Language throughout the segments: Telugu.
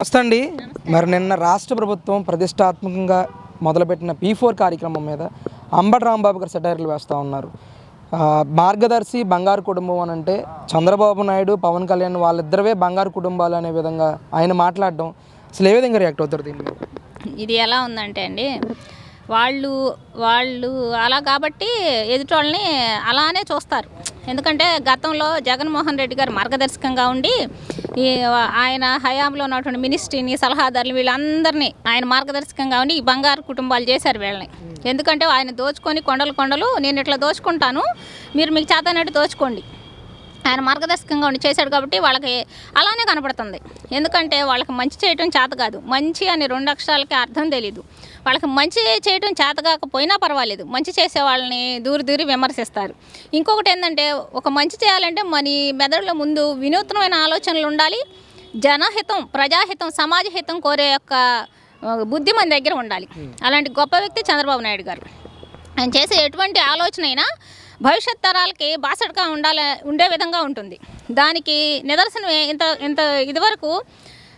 నమస్తే అండి. మరి నిన్న రాష్ట్ర ప్రభుత్వం ప్రతిష్టాత్మకంగా మొదలుపెట్టిన పీ ఫోర్ కార్యక్రమం మీద అంబటి రాంబాబు గారు సెటైర్లు వేస్తూ ఉన్నారు. మార్గదర్శి బంగారు కుటుంబం అని అంటే చంద్రబాబు నాయుడు పవన్ కళ్యాణ్ వాళ్ళిద్దరే బంగారు కుటుంబాలు అనే విధంగా ఆయన మాట్లాడడం అసలు ఏ విధంగా రియాక్ట్ అవుతారు దీన్ని ఇది ఎలా ఉందంటే అండి వాళ్ళు వాళ్ళు అలా కాబట్టి ఎదుటోళ్ళని అలానే చూస్తారు. ఎందుకంటే గతంలో జగన్మోహన్ రెడ్డి గారు మార్గదర్శకంగా ఉండి ఈ ఆయన హయాంలో ఉన్నటువంటి మినిస్ట్రీని సలహాదారులు వీళ్ళందరినీ ఆయన మార్గదర్శకంగా ఉండి ఈ బంగారు కుటుంబాలు చేశారు వీళ్ళని. ఎందుకంటే ఆయన దోచుకొని కొండలు కొండలు నేను ఇట్లా దోచుకుంటాను మీరు మీకు చేతనట్టు దోచుకోండి. ఆయన మార్గదర్శకంగా ఉండి చేశాడు కాబట్టి వాళ్ళకి అలానే కనపడుతుంది. ఎందుకంటే వాళ్ళకి మంచి చేయటం చేత కాదు. మంచి అని రెండు అక్షరాలకి అర్థం తెలీదు. వాళ్ళకి మంచి చేయటం చేత కాకపోయినా పర్వాలేదు. మంచి చేసే వాళ్ళని దూరి దూరి విమర్శిస్తారు. ఇంకొకటి ఏంటంటే ఒక మంచి చేయాలంటే మన మెదడులో ముందు వినూత్నమైన ఆలోచనలు ఉండాలి. జనహితం ప్రజాహితం సమాజ హితం కోరే యొక్క బుద్ధి మన దగ్గర ఉండాలి. అలాంటి గొప్ప వ్యక్తి చంద్రబాబు నాయుడు గారు. ఆయన చేసే ఎటువంటి ఆలోచన అయినా భవిష్యత్ తరాలకి బాసటగా ఉండాలి ఉండే విధంగా ఉంటుంది. దానికి నిదర్శనమే ఇంత ఇంత ఇదివరకు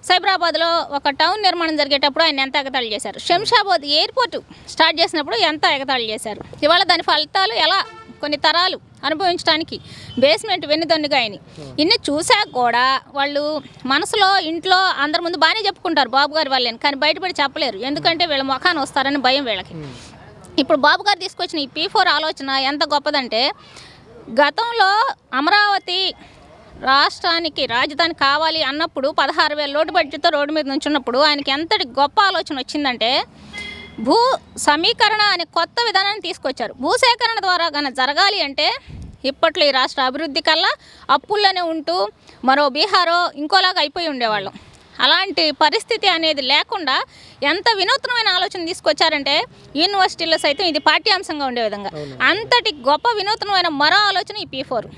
సైబరాబాద్లో ఒక టౌన్ నిర్మాణం జరిగేటప్పుడు ఆయన ఎంత ఎగతాళి చేశారు? శంషాబాద్ ఎయిర్పోర్ట్ స్టార్ట్ చేసినప్పుడు ఎంత ఎగతాళి చేశారు? ఇవాళ దాని ఫలితాలు ఎలా? కొన్ని తరాలు అనుభవించడానికి బేస్మెంట్ వెన్నుదన్నుగా అయిన ఇన్ని చూశాక కూడా వాళ్ళు మనసులో ఇంట్లో అందరి ముందు బాగానే చెప్పుకుంటారు బాబు గారి వాళ్ళని కానీ బయటపడి చెప్పలేరు. ఎందుకంటే వీళ్ళ ముఖాన్ని వస్తారని భయం వీళ్ళకి. ఇప్పుడు బాబు గారు తీసుకొచ్చిన ఈ పీ ఫోర్ ఆలోచన ఎంత గొప్పదంటే గతంలో అమరావతి రాష్ట్రానికి రాజధాని కావాలి అన్నప్పుడు పదహారు వేల లోటు బడ్జెట్తో రోడ్డు మీద నుంచున్నప్పుడు ఆయనకి ఎంతటి గొప్ప ఆలోచన వచ్చిందంటే భూ సమీకరణ అనే కొత్త విధానాన్ని తీసుకొచ్చారు. భూసేకరణ ద్వారా కనుక జరగాలి అంటే ఇప్పట్లో ఈ రాష్ట్ర అభివృద్ధి కల్లా అప్పుల్లోనే ఉంటూ మరో బీహారో ఇంకోలాగా అయిపోయి ఉండేవాళ్ళం. అలాంటి పరిస్థితి అనేది లేకుండా ఎంత వినూత్నమైన ఆలోచన తీసుకొచ్చారంటే యూనివర్సిటీలో సైతం ఇది పాఠ్యాంశంగా ఉండే విధంగా. అంతటి గొప్ప వినూత్నమైన మరో ఆలోచన ఈ పీ ఫోర్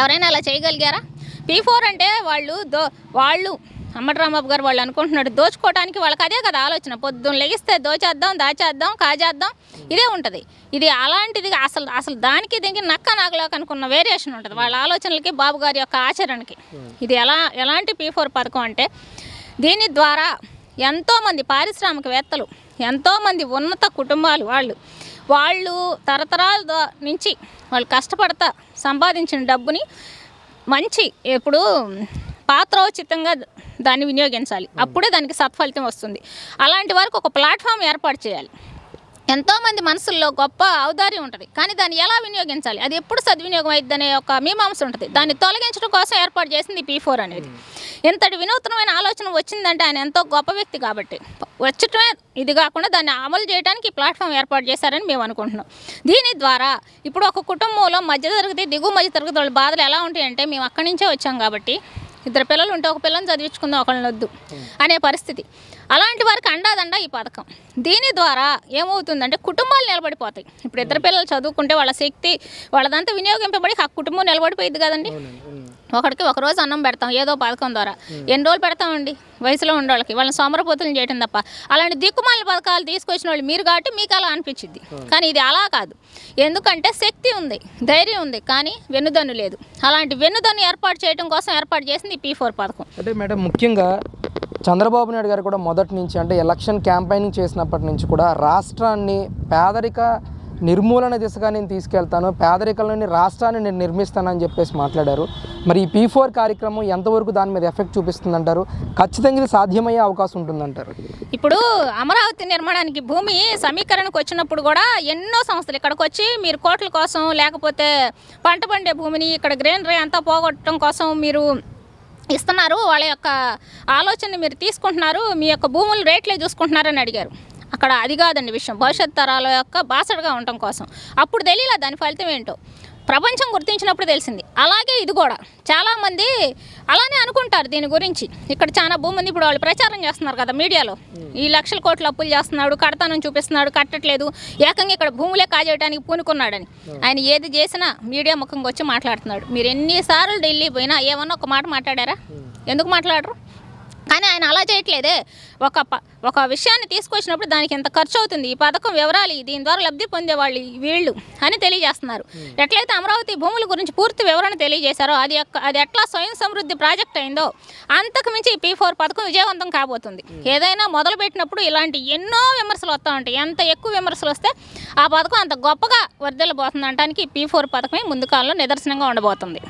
ఎవరైనా అలా చేయగలిగారా? పీ ఫోర్ అంటే వాళ్ళు దో వాళ్ళు అమ్మటి రాంబాబు గారు వాళ్ళు అనుకుంటున్నాడు దోచుకోవడానికి వాళ్ళకి అదే కదా ఆలోచన. పొద్దున్న లెగిస్తే దోచేద్దాం దాచేద్దాం కాజేద్దాం ఇదే ఉంటుంది. ఇది అలాంటిది అసలు అసలు దానికి దీనికి నక్క నాగలా అనుకున్న వేరియేషన్ ఉంటుంది. వాళ్ళ ఆలోచనలకి బాబు గారి యొక్క ఆచరణకి. ఇది ఎలా ఎలాంటి పీ ఫోర్ పథకం అంటే దీని ద్వారా ఎంతోమంది పారిశ్రామికవేత్తలు ఎంతోమంది ఉన్నత కుటుంబాలు వాళ్ళు వాళ్ళు తరతరాల నుంచి వాళ్ళు కష్టపడతా సంపాదించిన డబ్బుని మంచి ఇప్పుడు పాత్రోచితంగా దాన్ని వినియోగించాలి. అప్పుడే దానికి సత్ఫలితం వస్తుంది. అలాంటి వారికి ఒక ప్లాట్ఫామ్ ఏర్పాటు చేయాలి. ఎంతోమంది మనసుల్లో గొప్ప ఔదార్యం ఉంటుంది. కానీ దాన్ని ఎలా వినియోగించాలి? అది ఎప్పుడు సద్వినియోగం అయింది అనే ఒక మీమాంస ఉంటుంది. దాన్ని తొలగించడం కోసం ఏర్పాటు చేసింది పీ ఫోర్ అనేది. ఇంతటి వినూత్నమైన ఆలోచన వచ్చిందంటే ఆయన ఎంతో గొప్ప వ్యక్తి కాబట్టి వచ్చటమే ఇది కాకుండా దాన్ని అమలు చేయడానికి ఈ ప్లాట్ఫామ్ ఏర్పాటు చేశారని మేము అనుకుంటున్నాం. దీని ద్వారా ఇప్పుడు ఒక కుటుంబంలో మధ్యతరగతి దిగువ మధ్యతరగతి వాళ్ళ బాధలు ఎలా ఉంటాయంటే మేము అక్కడి నుంచే వచ్చాం కాబట్టి ఇద్దరు పిల్లలు ఉంటే ఒక పిల్లని చదివించుకుందాం ఒకళ్ళని వద్దు అనే పరిస్థితి. అలాంటి వారికి అండదండ ఈ పథకం. దీని ద్వారా ఏమవుతుందంటే కుటుంబాలు నిలబడిపోతాయి. ఇప్పుడు ఇద్దరు పిల్లలు చదువుకుంటే వాళ్ళ శక్తి వాళ్ళదంతా వినియోగింపబడి ఆ కుటుంబం నిలబడిపోయింది కదండి. ఒకడికి ఒక రోజు అన్నం పెడతాం ఏదో పథకం ద్వారా. ఎన్ని రోజులు పెడతామండి? వయసులో ఉండేవాళ్ళకి వాళ్ళని సోమరపోతులు చేయటం తప్ప. అలాంటి దిక్కుమాల పథకాలు తీసుకొచ్చిన వాళ్ళు మీరు కాబట్టి మీకు అలా అనిపించింది కానీ ఇది అలా కాదు. ఎందుకంటే శక్తి ఉంది ధైర్యం ఉంది కానీ వెన్నుదన్ను లేదు. అలాంటి వెన్నుదన్ను ఏర్పాటు చేయడం కోసం ఏర్పాటు చేసింది పీ ఫోర్ పథకం. అంటే మేడం ముఖ్యంగా చంద్రబాబు నాయుడు గారు కూడా మొదటి నుంచి అంటే ఎలక్షన్ క్యాంపెయినింగ్ చేసినప్పటి నుంచి కూడా రాష్ట్రాన్ని పేదరిక నిర్మూలన దిశగా నేను తీసుకెళ్తాను పేదరికంలోని రాష్ట్రాన్ని నేను నిర్మిస్తానని చెప్పేసి మాట్లాడారు. మరి ఈ పీ ఫోర్ కార్యక్రమం ఎంతవరకు దాని మీద ఎఫెక్ట్ చూపిస్తుందంటారు? ఖచ్చితంగా ఇది సాధ్యమయ్యే అవకాశం ఉంటుందంటారు. ఇప్పుడు అమరావతి నిర్మాణానికి భూమి సమీకరణకు వచ్చినప్పుడు కూడా ఎన్నో సంస్థలు ఇక్కడికి వచ్చి మీరు కోట్ల కోసం లేకపోతే పంట పండే భూమిని ఇక్కడ గ్రీనరీ అంతా పోగొట్టడం కోసం మీరు ఇస్తున్నారు. వాళ్ళ యొక్క ఆలోచన మీరు తీసుకుంటున్నారు. మీ యొక్క భూములు రేట్లే చూసుకుంటున్నారని అడిగారు. అక్కడ అది కాదండి విషయం. భవిష్యత్ తరాల యొక్క బాసడగా ఉండటం కోసం. అప్పుడు తెలియలే దాని ఫలితం ఏంటో. ప్రపంచం గుర్తించినప్పుడు తెలిసింది. అలాగే ఇది కూడా. చాలామంది అలానే అనుకుంటారు దీని గురించి. ఇక్కడ చాలా భూమి ఉంది. ఇప్పుడు వాళ్ళు ప్రచారం చేస్తున్నారు కదా మీడియాలో. ఈ లక్షల కోట్ల అప్పులు చేస్తున్నాడు కడతానని చూపిస్తున్నాడు కట్టట్లేదు. ఏకంగా ఇక్కడ భూములే కాజేయడానికి పూనుకున్నాడని. ఆయన ఏది చేసినా మీడియా ముఖంగా వచ్చి మాట్లాడుతున్నాడు. మీరు ఎన్నిసార్లు ఢిల్లీ పోయినా ఏమన్నా ఒక మాట మాట్లాడారా? ఎందుకు మాట్లాడరు? కానీ ఆయన అలా చేయట్లేదే. ఒక ప ఒక విషయాన్ని తీసుకొచ్చినప్పుడు దానికి ఎంత ఖర్చు అవుతుంది? ఈ పథకం వివరాలు దీని ద్వారా లబ్ధి పొందేవాళ్ళు వీళ్ళు అని తెలియజేస్తున్నారు. ఎట్లయితే అమరావతి భూముల గురించి పూర్తి వివరణ తెలియజేశారో అది అది ఎట్లా స్వయం సమృద్ధి ప్రాజెక్ట్ అయిందో అంతకు మించి పీ ఫోర్ పథకం విజయవంతం కాబోతుంది. ఏదైనా మొదలు పెట్టినప్పుడు ఇలాంటి ఎన్నో విమర్శలు వస్తూ ఉంటాయి. ఎంత ఎక్కువ విమర్శలు వస్తే ఆ పథకం అంత గొప్పగా వర్ధిల్లబోతుంది అనడానికి పీ ఫోర్ పథకమే ముందు కాలంలో నిదర్శనంగా ఉండబోతుంది.